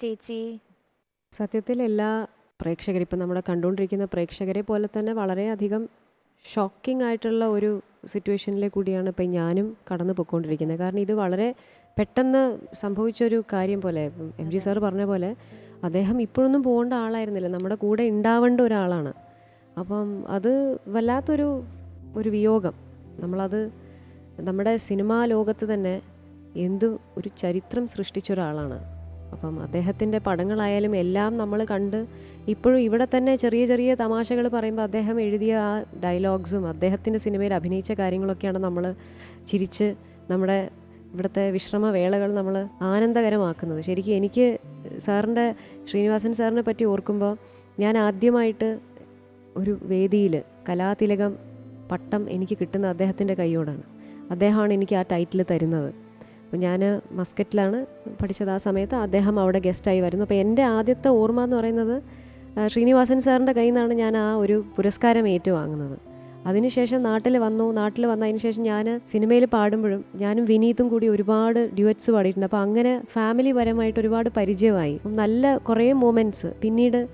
ചേച്ചി. സത്യത്തിൽ എല്ലാ പ്രേക്ഷകരും ഇപ്പം നമ്മുടെ കണ്ടുകൊണ്ടിരിക്കുന്ന പ്രേക്ഷകരെ പോലെ തന്നെ വളരെയധികം ഷോക്കിംഗ് ആയിട്ടുള്ള ഒരു സിറ്റുവേഷനിലെ കൂടിയാണ് ഇപ്പം ഞാനും കടന്നു പോയിക്കൊണ്ടിരിക്കുന്നത്. കാരണം ഇത് വളരെ പെട്ടെന്ന് സംഭവിച്ചൊരു കാര്യം പോലെ എം ജി സാർ പറഞ്ഞ പോലെ അദ്ദേഹം ഇപ്പോഴൊന്നും പോകേണ്ട ആളായിരുന്നില്ല. നമ്മുടെ കൂടെ ഉണ്ടാവേണ്ട ഒരാളാണ്. അപ്പം അത് വല്ലാത്തൊരു ഒരു വിയോഗം. നമ്മളത് നമ്മുടെ സിനിമാ ലോകത്ത് തന്നെ എന്തു ഒരു ചരിത്രം സൃഷ്ടിച്ച ഒരാളാണ്. അപ്പം അദ്ദേഹത്തിന്റെ പടങ്ങളായാലും എല്ലാം നമ്മൾ കണ്ട് ഇപ്പോഴും ഇവിടെ തന്നെ ചെറിയ ചെറിയ തമാശകൾ പറയുമ്പോൾ അദ്ദേഹം എഴുതിയ ആ ഡയലോഗ്സും അദ്ദേഹത്തിന്റെ സിനിമയിൽ അഭിനയിച്ച കാര്യങ്ങളൊക്കെയാണ് നമ്മൾ ചിരിച്ച് നമ്മുടെ ഇവിടുത്തെ വിശ്രമ വേളകൾ നമ്മൾ ആനന്ദകരമാക്കുന്നത്. ശരിക്കും എനിക്ക് സാറിന്റെ ശ്രീനിവാസൻ സാറിനെ പറ്റി ഓർക്കുമ്പോൾ ഞാൻ ആദ്യമായിട്ട് ഒരു വേദിയിൽ കലാതിലകം പട്ടം എനിക്ക് കിട്ടുന്ന അദ്ദേഹത്തിന്റെ കൈയോടാണ്. അദ്ദേഹമാണ് എനിക്ക് ആ ടൈറ്റിൽ തരുന്നത്. അപ്പോൾ ഞാൻ മസ്കറ്റിലാണ് പഠിച്ചത് ആ സമയത്ത്. അദ്ദേഹം അവിടെ ഗസ്റ്റായി വരുന്നു. അപ്പോൾ എന്റെ ആദ്യത്തെ ഓർമ്മ എന്ന് പറയുന്നത് ശ്രീനിവാസൻ സാറിന്റെ കയ്യിൽ നിന്നാണ് ഞാൻ ആ ഒരു പുരസ്കാരം ഏറ്റുവാങ്ങുന്നത്. അതിനുശേഷം നാട്ടിൽ വന്നു. നാട്ടിൽ വന്നതിന് ശേഷം ഞാൻ സിനിമയിൽ പാടുമ്പോഴും ഞാനും വിനീതും കൂടി ഒരുപാട് ഡ്യുവറ്റ്സ് പാടിയിട്ടുണ്ട്. അപ്പോൾ അങ്ങനെ ഫാമിലി പരമായിട്ട് ഒരുപാട് പരിചയമായി. നല്ല കുറേ മൂമെന്റ്സ്. പിന്നീട്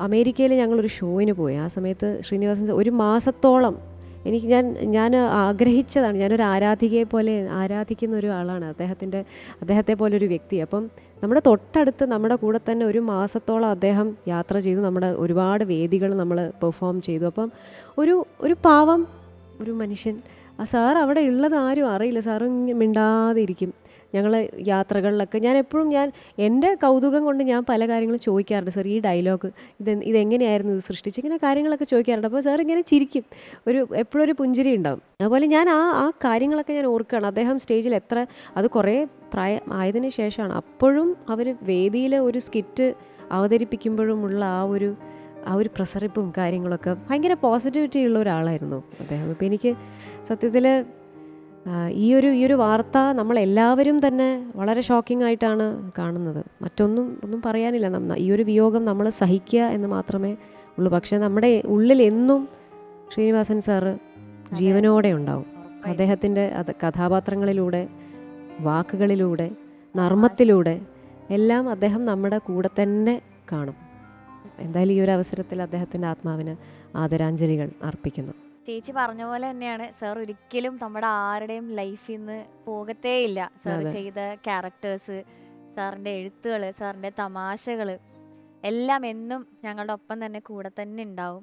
അമേരിക്കയിൽ ഞങ്ങളൊരു ഷോയിന് പോയി. ആ സമയത്ത് ശ്രീനിവാസൻ ഒരു മാസത്തോളം എനിക്ക് ഞാൻ ഞാൻ ആഗ്രഹിച്ചതാണ്. ഞാനൊരു ആരാധികയെ പോലെ ആരാധിക്കുന്ന ഒരു ആളാണ് അദ്ദേഹത്തിന്റെ അദ്ദേഹത്തെ പോലെ ഒരു വ്യക്തി. അപ്പം നമ്മുടെ തൊട്ടടുത്ത് നമ്മുടെ കൂടെ തന്നെ ഒരു മാസത്തോളം അദ്ദേഹം യാത്ര ചെയ്തു. നമ്മുടെ ഒരുപാട് വേദികൾ നമ്മൾ പെർഫോം ചെയ്തു. അപ്പം ഒരു ഒരു പാവം ഒരു മനുഷ്യൻ ആ സാർ അവിടെ ഉള്ളത് ആരും അറിയില്ല. സാറ് മിണ്ടാതെ ഇരിക്കും ഞങ്ങൾ യാത്രകളിലൊക്കെ ഞാൻ എപ്പോഴും ഞാൻ എന്റെ കൗതുകം കൊണ്ട് ഞാൻ പല കാര്യങ്ങളും ചോദിക്കാറുണ്ട്. സാർ ഈ ഡയലോഗ് ഇത് ഇതെങ്ങനെയായിരുന്നു ഇത് സൃഷ്ടിച്ച് ഇങ്ങനെ കാര്യങ്ങളൊക്കെ ചോദിക്കാറുണ്ട്. അപ്പോൾ സാർ ഇങ്ങനെ ചിരിക്കും. ഒരു എപ്പോഴും ഒരു പുഞ്ചിരി ഉണ്ടാവും. അതുപോലെ ഞാൻ ആ ആ കാര്യങ്ങളൊക്കെ ഞാൻ ഓർക്കുകയാണ്. അദ്ദേഹം സ്റ്റേജിൽ എത്ര അത് കുറേ പ്രായം ആയതിനു ശേഷമാണ്. അപ്പോഴും അവർ വേദിയിലെ ഒരു സ്കിറ്റ് അവതരിപ്പിക്കുമ്പോഴുമുള്ള ആ ഒരു ആ ഒരു പ്രസരിപ്പും കാര്യങ്ങളൊക്കെ ഭയങ്കര പോസിറ്റിവിറ്റി ഉള്ള ഒരാളായിരുന്നു അദ്ദേഹം. അപ്പോൾ എനിക്ക് സത്യത്തിൽ ഈ ഒരു ഈ ഒരു വാർത്ത നമ്മളെല്ലാവരും തന്നെ വളരെ ഷോക്കിംഗ് ആയിട്ടാണ് കാണുന്നത്. മറ്റൊന്നും ഒന്നും പറയാനില്ല. നമ്മ ഈ ഒരു വിയോഗം നമ്മൾ സഹിക്കുക എന്ന് മാത്രമേ ഉള്ളൂ. പക്ഷേ നമ്മുടെ ഉള്ളിൽ എന്നും ശ്രീനിവാസൻ സാറ് ജീവനോടെ ഉണ്ടാവും. അദ്ദേഹത്തിന്റെ അത് കഥാപാത്രങ്ങളിലൂടെ വാക്കുകളിലൂടെ നർമ്മത്തിലൂടെ എല്ലാം അദ്ദേഹം നമ്മുടെ കൂടെ തന്നെ കാണും. എന്തായാലും ഈ ഒരു അവസരത്തിൽ അദ്ദേഹത്തിന്റെ ആത്മാവിന് ആദരാഞ്ജലികൾ അർപ്പിക്കുന്നു. ചേച്ചി പറഞ്ഞ പോലെ തന്നെയാണ്. സാർ ഒരിക്കലും നമ്മുടെ ആരുടെയും ലൈഫിൽ നിന്ന് പോകത്തേയില്ല. സാർ. ചെയ്ത ക്യാരക്ടേഴ്സ് സാറിന്റെ എഴുത്തുകൾ സാറിന്റെ തമാശകൾ എല്ലാം എന്നും ഞങ്ങളുടെ ഒപ്പം തന്നെ കൂടെ തന്നെ ഉണ്ടാവും.